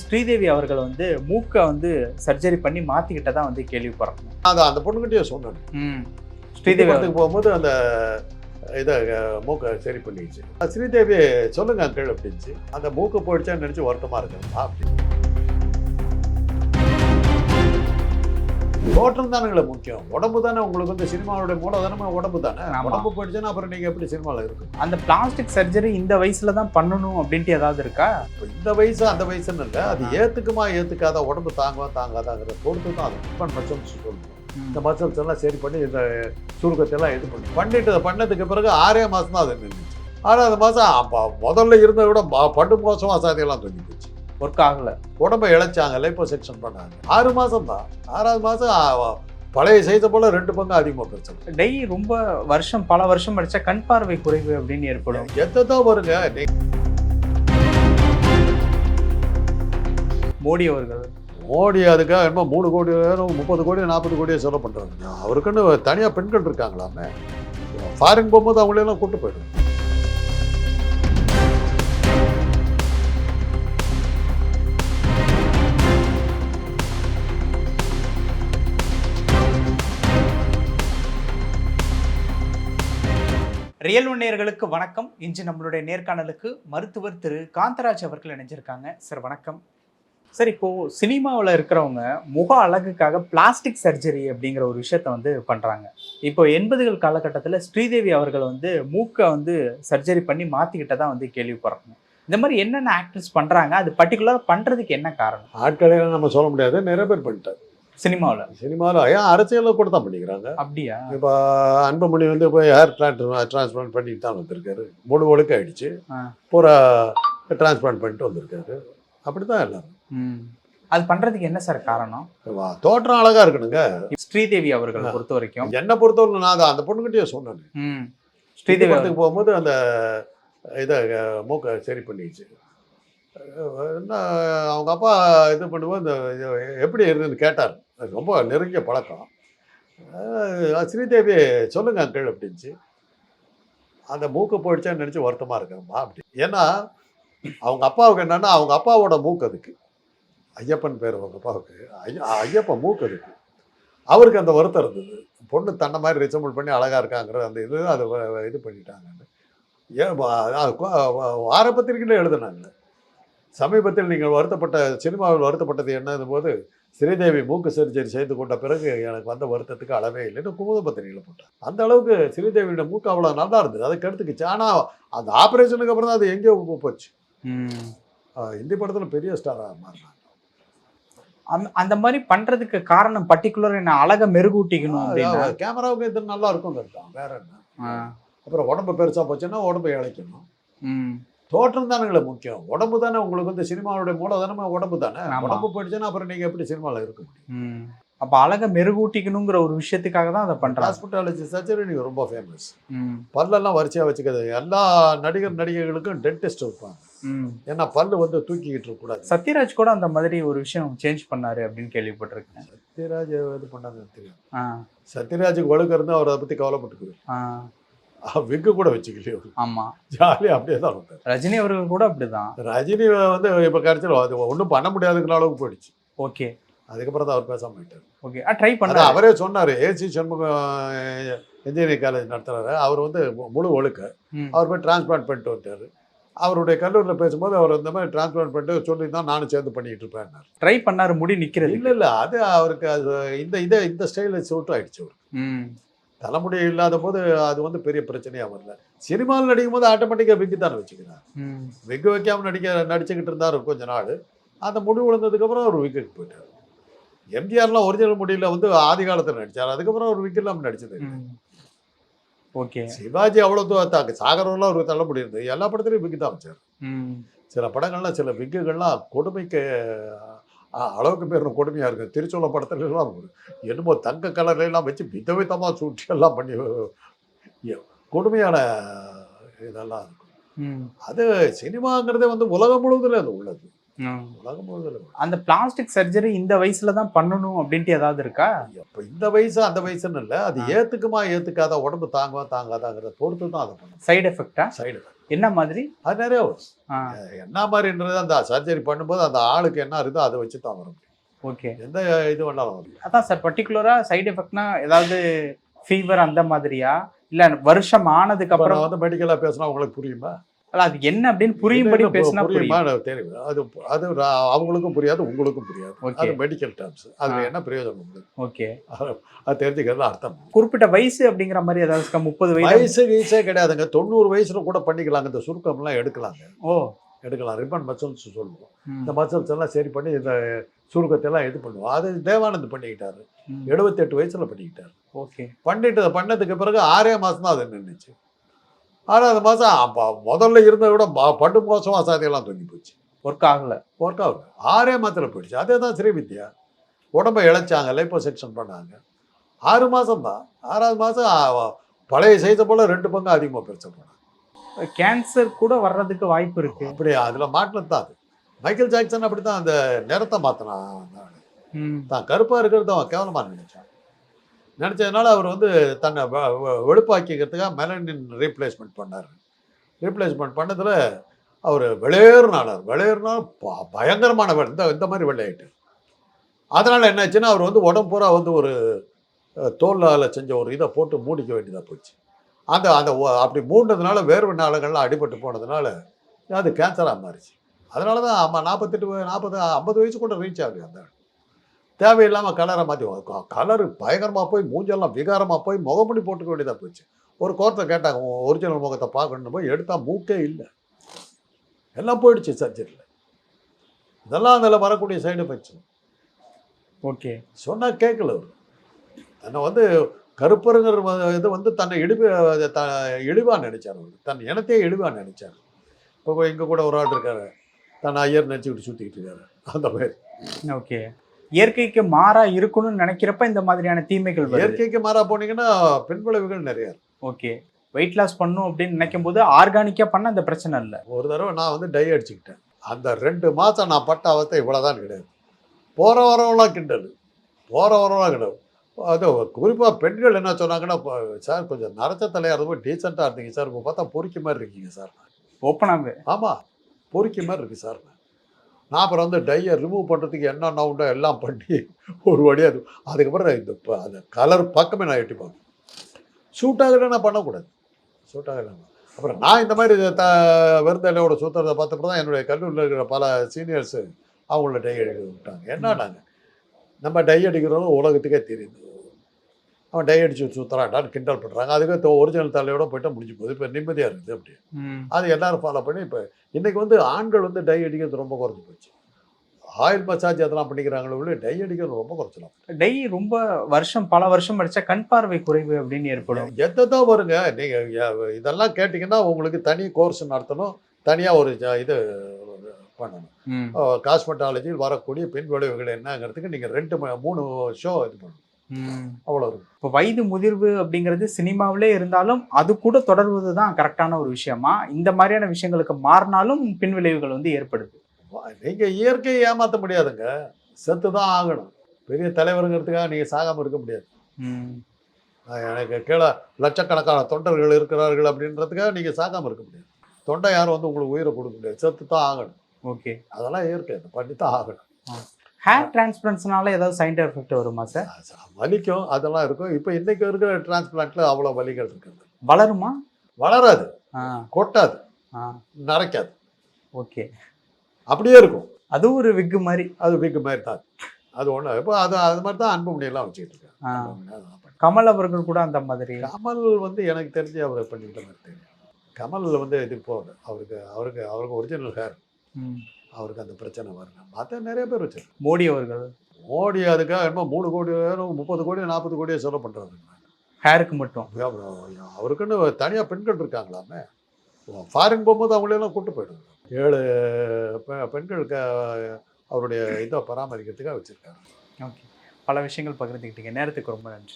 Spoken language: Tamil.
ஸ்ரீதேவி அவர்கள் வந்து மூக்கை வந்து சர்ஜரி பண்ணி மாத்திக்கிட்டதா வந்து கேள்விப்படுறோம். அது அந்த பொண்ணுகிட்டயே சொன்னேன் ஸ்ரீதேவி அவர்கள் போகும்போது அந்த இதை மூக்கை சரி பண்ணிடுச்சு. ஸ்ரீதேவி சொல்லுங்க அங்கிள் அப்படின்ச்சு. அந்த மூக்கு போயிடுச்சான்னு நினைச்சு வருத்தமா இருக்குங்களா அப்படி தோற்றம் தானுங்களே முக்கியம். உடம்பு தானே உங்களுக்கு வந்து சினிமாவுடைய மூலதனமே உடம்பு தானே. உடம்பு போயிடுச்சுன்னா அப்புறம் நீங்க எப்படி சினிமாவில் இருக்கு அந்த பிளாஸ்டிக் சர்ஜரி இந்த வயசுல தான் பண்ணணும் அப்படின்ட்டு ஏதாவது இருக்கா? இந்த வயசு அந்த வயசுன்னு இல்லை. அது ஏத்துக்குமா ஏத்துக்காத உடம்பு தாங்குவா தாங்காதாங்கிறத பொறுத்து தான் அது இப்போ மச்சம்ஸ் சொல்லணும் இந்த மசில்ஸ் எல்லாம் சரி பண்ணி இந்த சுருக்கத்தை எல்லாம் இது பண்ணி. பண்ணிட்டு பண்ணதுக்கு பிறகு ஆறே மாசம் தான் அது நின்றுச்சு ஆறாவது மாசம் அப்ப முதல்ல இருந்ததை விட படு மோசம் அசாதியெல்லாம் தொங்கி போச்சு ஒர்க் ஆகல. உடம்பை இழைச்சாங்க லைப்போ செக்ஷன் பண்ணாங்க. ஆறு மாசம் தான் ஆறாவது மாசம் ஆ, பழைய சைஸை போல ரெண்டு பங்கு அதிகமாக பிரச்சனை. டெய் ரொம்ப வருஷம் பல வருஷம் படிச்சா கண் பார்வை குறைவு அப்படின்னு ஏற்படும். எத்தான் வருங்க மோடி அவர்கள். மோடி அதுக்காக என்னமோ மூணு கோடி முப்பது கோடி நாற்பது கோடியை செலவு பண்ணுறாங்க அவருக்குன்னு தனியாக பெண்கள் இருக்காங்களாமே. ஃபாரின் போகும்போது அவங்களெல்லாம் கூட்டு போயிடும் ரியல் நேர்களுக்கு வணக்கம். இன்று நம்மளுடைய நேர்காணலுக்கு மருத்துவர் திரு. காந்தராஜ் அவர்கள் இணைஞ்சிருக்காங்க. சார் வணக்கம். சார் இப்போ சினிமாவில் இருக்கிறவங்க முக அழகுக்காக பிளாஸ்டிக் சர்ஜரி அப்படிங்கிற ஒரு விஷயத்த வந்து பண்ணுறாங்க இப்போ எண்பதுகள் காலகட்டத்தில் ஸ்ரீதேவி அவர்கள் வந்து மூக்கை வந்து சர்ஜரி பண்ணி மாத்திக்கிட்டதா வந்து கேள்விப்படுறாங்க இந்த மாதிரி என்னென்ன ஆக்டர்ஸ் பண்ணுறாங்க அது பர்டிகுலராக பண்ணுறதுக்கு என்ன காரணம்? ஆட்களை நம்ம சொல்ல முடியாது. நிறைய பேர் பண்ணிட்டார் சினிமாவில். சினிமாவில். ஏன் அரசியலில் கூட தான் பண்ணிக்கிறாங்க. அப்படியா? இப்போ அன்புமணி வந்து போய் ஹேர் டிரான்ஸ்பிளான்ட் பண்ணிட்டு தான் வந்திருக்காரு. முழு ஒழுக்க ஆயிடுச்சு. பூரா டிரான்ஸ்பிளான்ட் பண்ணிட்டு வந்திருக்காரு. அப்படி தான் எல்லாரும் அது பண்றதுக்கு என்ன சார் காரணம்? வா, தோற்றம் அழகா இருக்கணுங்க. ஸ்ரீதேவி அவர்களை பொறுத்த வரைக்கும். என்னை பொறுத்தவரை நான் அந்த பொண்ணுகிட்டயே சொன்னேன். ஸ்ரீதேவி படத்துக்கு போகும்போது அந்த இதை மூக்கை சரி பண்ணிடுச்சு. என்ன அவங்க அப்பா இது பண்ணும்போது இந்த எப்படி இருந்துன்னு கேட்டார். ரொம்ப நெருங்கிய பழக்கம். ஸ்ரீதேவி சொல்லுங்க அங்கிள் அப்படின்ச்சு அந்த மூக்கு போயிடுச்சான்னு நினச்சி வருத்தமாக இருக்கேம்மா அப்படி. ஏன்னா அவங்க அப்பாவுக்கு என்னென்னா அவங்க அப்பாவோட மூக்கு அதுக்கு. ஐயப்பன் பேர் அவங்க அப்பாவுக்கு. ஐயா ஐயப்பன் மூக்கு அதுக்கு. அவருக்கு அந்த வருத்தம் இருந்தது. பொண்ணு தன்னை மாதிரி ரிசம்பிள் பண்ணி அழகாக இருக்காங்கிற அந்த இது அதை இது பண்ணிட்டாங்கன்னு. ஏன் வ- வார எழுதுனாங்க. சமீபத்தில் நீங்கள் வருத்தப்பட்ட சினிமாவில் வருத்தப்பட்டது என்னது போது ஸ்ரீதேவி மூக்கு சர்ஜரி செய்து கொண்ட பிறகு எனக்கு வந்த வருத்தத்துக்கு அளவே இல்லைன்னு குமுத பத்திரிகையில் போட்டாங்க அந்த அளவுக்கு ஸ்ரீதேவியோட மூக்கு அவ்வளோ நல்லா இருந்தது. அதை கெடுத்துக்குச்சு. ஆனால் அந்த ஆப்ரேஷனுக்கு அப்புறம் தான் அது எங்கேயோ போச்சு. இந்தி படத்தில் பெரிய ஸ்டாராக மாறினாங்க. அந்த- அந்த மாதிரி பண்றதுக்கு காரணம் பர்டிகுலர் என்ன? அழகை மெருகூட்டிக்கணும் கேமராவுக்கு இது நல்லா இருக்கும் வேற என்ன. அப்புறம் உடம்பு பெருசா போச்சுன்னா உடம்பை இழைக்கணும். தோற்றம் தானுங்களே முக்கியம் உடம்பு தானே உங்களுக்கு வந்து சினிமாவுடைய மூலதனமே உடம்பு தானே. உடம்பு போயிடுச்சுன்னா அப்புறம் நீங்க எப்படி சினிமாவில் இருக்க முடியும். அப்ப அழகை மெருகூட்டிக்கணுங்கிற ஒரு விஷயத்துக்காக தான் அதை பண்றாங்க ஹாஸ்பிட்டாலஜி சர்ஜரி ரொம்ப ஃபேமஸ். பல்லெல்லாம் வரிசையா வச்சுக்கிறது எல்லா நடிகர் நடிகைகளுக்கும் டென்டிஸ்ட் இருப்பாங்க ம். ஏன்னா பல்லு வந்து தூக்கிக்கிட்டு இருக்கக்கூடாது சத்யராஜ் கூட அந்த மாதிரி ஒரு விஷயம் சேஞ்ச் பண்ணாரு அப்படின்னு கேள்விப்பட்டிருக்கேன் சத்யராஜ் இது பண்ணாங்க தெரியும். சத்யராஜுக்கு வழுக்க இருந்து அவர் அதை பத்தி கவலைப்பட்டுக்குது. விக்கு கூட வச்சுக்கலையே அவர் ஆமா. ஜாலியாக அப்படியே தான் இருந்தார் ரஜினி அவர்கள் கூட அப்படிதான். ரஜினி வந்து இப்போ கடைசியில் அது ஒன்றும் பண்ண முடியாதுங்கிற அளவுக்கு போயிடுச்சு. ஓகே. அதுக்கப்புறம் தான் அவர் பேசாம போயிட்டார். ஓகே. ட்ரை பண்ண அவரே சொன்னார் ஏசி சண்முகம் இன்ஜினியரிங் காலேஜ் நடத்துறாரு. அவர் வந்து முழு ஒழுக்க. அவர் போய் டிரான்ஸ்பிளான்ட் பண்ணிட்டு வந்துட்டாரு. அவருடைய கல்லூரியில் பேசும்போது அவர் இந்த மாதிரி டிரான்ஸ்பிளான்ட் பண்ணிட்டு சொல்லி தான் நானும் சேர்ந்து பண்ணிட்டு இருப்பேன் ட்ரை பண்ணாரு முடி நிக்கிறது. இல்லை இல்லை அது அவருக்கு அது இந்த இதை இந்த ஸ்டைலில் சூட்டு ஆயிடுச்சு அவருக்கு. தலைமுடி இல்லாத போது அது வந்து பெரிய பிரச்சனையாக வரல சினிமாவில் நடிக்கும் போது ஆட்டோமேட்டிக்காக விக்கு தானே வச்சுக்கிறார். விக்கு வைக்காம நடிக்க நடிச்சுக்கிட்டு இருந்தார் கொஞ்ச நாள். அந்த முடி விழுந்ததுக்கப்புறம் அவர் விக்குக்கு போயிட்டார். எம்ஜிஆர்லாம் ஒரிஜினல் முடியல வந்து ஆதி காலத்தில் நடிச்சார். அதுக்கப்புறம் அவர் விக்கு இல்லாமல் நடிச்சது. ஓகே. சிவாஜி அவ்வளோ தாக்கு சாகரெல்லாம் அவருக்கு தள்ள முடியாது எல்லா படத்துலையும் விக்கு தான் வச்சார். சில படங்கள்லாம் சில விக்குகள்லாம் கொடுமைக்கு அளவுக்கு பேர் கொடுமையாக இருக்குது திருச்சூல படத்துல எல்லாம் என்னமோ தங்க கலர்ல எல்லாம் வச்சு விதவிதமாக சூட்டி எல்லாம் பண்ணி கொடுமையான இதெல்லாம் இருக்கும். அது சினிமாங்கிறதே வந்து உலகம் முழுவதும் அது உள்ளது. உலகம் முழுவதும் அந்த பிளாஸ்டிக் சர்ஜரி இந்த வயசுல தான் பண்ணணும் அப்படின்ட்டு ஏதாவது இருக்கா? இப்போ இந்த வயசு அந்த வயசுன்னு இல்லை. அது. ஏத்துக்குமா ஏத்துக்காத உடம்பு தாங்குவா தாங்காதாங்கிறத பொறுத்து தான் அதை பண்ணும் சைடு எஃபெக்டா சைடு என்ன மாதிரி? அது நிறைய வரும். என்ன மாதிரின்றது அந்த சர்ஜரி பண்ணும்போது அந்த ஆளுக்கு என்ன இருக்குதோ அதை வச்சு தான் வரும். ஓகே. எந்த இது வேணாலும் அதான் சார் பர்டிகுலரா சைடு எஃபெக்ட்னா ஏதாவது ஃபீவர் அந்த மாதிரியா? இல்ல வருஷம் ஆனதுக்கு அப்புறம் வந்து மெடிக்கலாக பேசினா உங்களுக்கு புரியுமா? அது என்ன அப்படின்னு புரியும்படி பேசினா புரியுமா? தெரியும் அது அது அவங்களுக்கும் புரியாது உங்களுக்கும் புரியாது. அது மெடிக்கல் டேர்ம்ஸ் அதுல ஆ. என்ன பிரயோஜனம் ஓகே. அது தெரிஞ்சுக்கிறது அர்த்தம். குறிப்பிட்ட வயசு அப்படிங்கிற மாதிரி ஏதாவது முப்பது வயசு வயசு வயசே கிடையாதுங்க. தொண்ணூறு வயசுல கூட பண்ணிக்கலாங்க. இந்த சுருக்கம்லாம் எடுக்கலாங்க. ஓ. எடுக்கலாம். ரிப்பன் மசில்ஸ் சொல்லுவோம். இந்த மசில்ஸ் எல்லாம் சரி பண்ணி இந்த சுருக்கத்தை எல்லாம் இது பண்ணுவோம். அது தேவானந்த் பண்ணிக்கிட்டாரு. எழுபத்தெட்டு வயசுல பண்ணிக்கிட்டாரு. ஓகே. பண்ணிட்டு பண்ணதுக்கு பிறகு ஆறே மாசம் தான் அது நின்றுச்சு ஆறாவது மாசம் அப்ப முதல்ல இருந்ததை விட ப- பட்டு மோசம் அசாதியெல்லாம் தொங்கி போச்சு. ஒர்க் ஆகல. ஒர்க் ஆகுது ஆறே மாத்திரம் போயிடுச்சு. அதே தான் ஸ்ரீவித்யா உடம்ப இழைச்சாங்க லைப்போ செக்ஷன் பண்ணாங்க. ஆறு மாதம் தான். ஆறாவது மாதம் பழைய செய்த போல ரெண்டு பங்கு அதிகமாக பெருசு போனாங்க. கேன்சர் கூட வர்றதுக்கு வாய்ப்பு இருக்கு. அப்படி அதில் மாட்டினது தான் அது. மைக்கேல் ஜாக்சன் அப்படி தான் அந்த நிறத்தை மாற்றினான் தான் கருப்பாக இருக்கிறது அவன் கேவலமாக நினைச்சான். நினச்சதுனால அவர் வந்து தன்னை வெளுப்பாக்கிக்கிறதுக்காக மெலனின் ரீப்ளேஸ்மெண்ட் பண்ணார். ரீப்ளேஸ்மெண்ட் பண்ணதில் அவர் வெளியேறினார் வெளியேறினால் ப- பயங்கரமான வெள்ளை இந்த இந்த மாதிரி விளையாட்டு அதனால் என்னாச்சுன்னா அவர் வந்து உடம்பு பூரா வந்து ஒரு தோல்லால் தோலால் செஞ்ச ஒரு இதை போட்டு மூடிக்க வேண்டியதாக போச்சு. அந்த அந்த அப்படி மூடினதுனால வேர்வை நாளங்கள்லாம் அடிபட்டு போனதுனால அது கேன்சராக மாறிச்சு. அதனால தான் ஆமாம் நாற்பத்தெட்டு நாற்பது ஐம்பது வயசு கூட ரீச் ஆகுது அந்த ஆள். தேவையில்லாமல் கலரை மாற்றி கலரு பயங்கரமாக போய் மூஞ்செல்லாம் விகாரமாக போய் முகமூடி போட்டுக்க வேண்டியதாக போச்சு. ஒரு கோர்த்தை கேட்டாங்க ஒரிஜினல் முகத்தை பார்க்கணும் போய் எடுத்தால் மூக்கே இல்லை. எல்லாம் போயிடுச்சு சர்ஜரியில் இதெல்லாம் அதில் வரக்கூடிய சைடு எஃபெக்ட்ஸ் ஓகே. சொன்னால் கேட்கல அவர். தன்னை வந்து கருப்பருங்கிற இது வந்து தன்னை இழிவு த இழிவாக நினைச்சார் அவர். தன் இனத்தையே இழிவாக நினைச்சார். இப்போ இங்கே கூட ஒரு ஆள் இருக்காரு. தன் ஐயர் நினச்சிக்கிட்டு சுற்றிக்கிட்டு இருக்காரு. அந்த மாதிரி. ஓகே. இயற்கைக்கு மாறா இருக்கணும்னு நினைக்கிறப்ப இந்த மாதிரியான தீமைகள் இயற்கைக்கு மாறா போனீங்கன்னா பின் விளைவுகள் நிறைய. ஓகே. வெயிட் லாஸ் பண்ணும் அப்படின்னு நினைக்கும் போது ஆர்கானிக்கா பண்ண அந்த பிரச்சனை இல்லை. ஒரு தடவை நான் வந்து டை அடிச்சுக்கிட்டேன். அந்த ரெண்டு மாதம் நான் பட்ட அவஸ்தை இவ்வளோதான் கிடையாது. போகிற வரவெல்லாம் கிண்டல். போகிற வரவெல்லாம் கிடையாது அது குறிப்பாக பெண்கள் என்ன சொன்னாங்கன்னா "இப்போ சார் கொஞ்சம் நரைச்ச தலையாக இருந்தபோது டீசெண்டாக இருந்தீங்க சார். இப்போ பார்த்தா பொறுக்கி மாதிரி இருக்கீங்க சார். ஓப்பனாகவே ஆமாம் பொறுக்கி மாதிரி இருக்கு சார். நான் அப்புறம் வந்து டையை ரிமூவ் பண்ணுறதுக்கு என்னென்ன உண்டோ எல்லாம் பண்ணி ஒரு வழியாக அது. அதுக்கப்புறம் இந்த ப- அந்த கலர் பக்கமே நான் எட்டி பார்ப்பேன் ஷூட் ஆகலைன்னா பண்ணக்கூடாது. ஆகலைன்னா அப்புறம் நான் இந்த மாதிரி த விருந்தலையோட சுற்றுறதை பார்த்தப்ப தான் என்னுடைய கல்லூரியில் இருக்கிற பல சீனியர்ஸு அவங்கள டை அடிக்க விட்டாங்க. என்னன்னாங்க நம்ம டை அடிக்கிறவங்க உலகத்துக்கே தெரியுது. அவன் டை அடிச்சு சுற்றுறான்டான்னு கிண்டல் பண்ணுறாங்க அதுக்கு ஒரிஜினல் தலையோட போயிட்டா முடிஞ்சு போகுது. இப்போ நிம்மதியாக இருக்குது அப்படி. அது எல்லாரும் ஃபாலோ பண்ணி இப்போ இன்னைக்கு வந்து ஆண்கள் வந்து டை அடிக்கிறது ரொம்ப குறைஞ்சி போச்சு. ஆயில் மசாஜ் அதெல்லாம் பண்ணிக்கிறாங்களே உள்ள டை அடிக்கிறது ரொம்ப குறைச்சலாம். டை ரொம்ப வருஷம் பல வருஷம் படிச்சா கண் பார்வை குறைவு அப்படின்னு ஏற்படும். எதான் வருங்க. நீங்கள் இதெல்லாம் கேட்டிங்கன்னா உங்களுக்கு தனி கோர்ஸ் நடத்தணும். தனியாக ஒரு இது பண்ணணும். காஸ்மெட்டாலஜியில் வரக்கூடிய பின் விளைவுகள் என்னங்கிறதுக்கு நீங்கள் ரெண்டு மூணு ஷோ இது பண்ணணும். அவ்வளோ இருக்கும் இப்போ வயது முதிர்வு அப்படிங்கிறது சினிமாவிலே இருந்தாலும் அது கூட தொடர்வது தான் கரெக்டான ஒரு விஷயமா? இந்த மாதிரியான விஷயங்களுக்கு மாறினாலும் பின் விளைவுகள் வந்து ஏற்படுது. நீங்கள் இயற்கையை ஏமாற்ற முடியாதுங்க. செத்து தான் ஆகணும். பெரிய தலைவருங்கிறதுக்காக நீங்கள் சாகாமல் இருக்க முடியாது. எனக்கு கீழே லட்சக்கணக்கான தொண்டர்கள் இருக்கிறார்கள் அப்படின்றதுக்காக நீங்கள் சாகாமல் இருக்க முடியாது. தொண்டை யாரும் வந்து உங்களுக்கு உயிரை கொடுக்க முடியாது. செத்து தான் ஆகணும். ஓகே. அதெல்லாம் இயற்கை பண்ணி தான் ஆகணும். ஹேர் டிரான்ஸ்பிளன்ஸ்னால ஏதாவது சைடு எஃபெக்ட் வருமா சார் வலிக்கும் அதெல்லாம் இருக்கும். இப்போ இன்னைக்கு இருக்கிற டிரான்ஸ்பிளான்ட்ல அவ்வளோ வலிகள் இருக்குது வளருமா? வளராது. கொட்டாது. நரைக்காது. ஓகே. அப்படியே இருக்கும். அது ஒரு விக்கு மாதிரி. அது வீக்கு மாதிரி தான். அது ஒன்று இப்போ அது அது மாதிரி தான் அன்புமணியெல்லாம் வச்சுக்கிட்டு பண்ணி- கமல் அவர்கள் கூட அந்த மாதிரி. கமல் வந்து எனக்கு தெரிஞ்சு அவர் பண்ணிக்கிட்ட மாதிரி தெரியும். கமல் வந்து இது போகுது அவருக்கு அவருக்கு அவருக்கு ஒரிஜினல் ஹேர். அவருக்கு அந்த பிரச்சனை வரல மற்ற நிறைய பேர் வச்சிருக்காங்க. மோடி அவர்கள். மோடி அதுக்காக என்னமோ மூணு கோடி முப்பது கோடி நாற்பது கோடியோ செலவு பண்ணுறாரு ஹேருக்கு மட்டும். அவருக்குன்னு தனியாக பெண்கள் இருக்காங்களாமே. ஃபாரின் போகும்போது அவங்களெல்லாம் கூட்டு போயிடுங்க ஏழு பெ- பெண்களுக்கு அவருடைய இதை பராமரிக்கிறதுக்காக வச்சுருக்காரு. ஓகே. பல விஷயங்கள் பகிர்ந்துக்கிட்டீங்க நேரத்துக்கு ரொம்ப நன்றி.